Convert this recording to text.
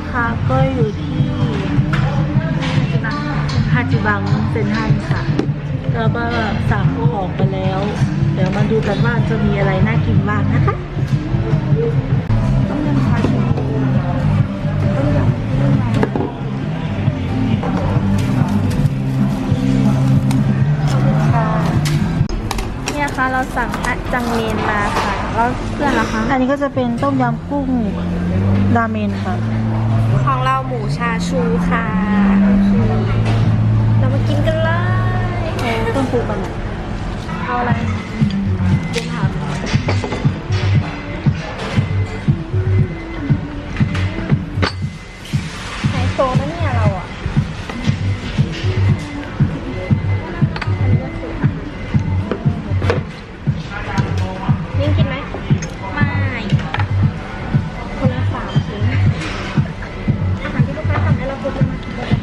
นะคะก็อยู่ที่ฮาจิบังเซนทรันค่ะแล้วก็สั่งของไปแล้ว เดี๋ยวมาดูกันว่าจะมีอะไรน่ากินบ้างนะคะต้มยำชาชูต้มยำเครื่องในขอบคุณค่ะเนี่ยค่ะเราสั่งอะจังเมนมาค่ะแล้วเพื่อนล่ะคะ อันนี้ก็จะเป็นต้มยำกุ้งราเมนค่ะของเรา หมูชาชูค่ะ เรามากินกันเลยต้มปูกันอะเอาอะไรเดี๋ยวถามไฮโซนะเนี่ Thank you.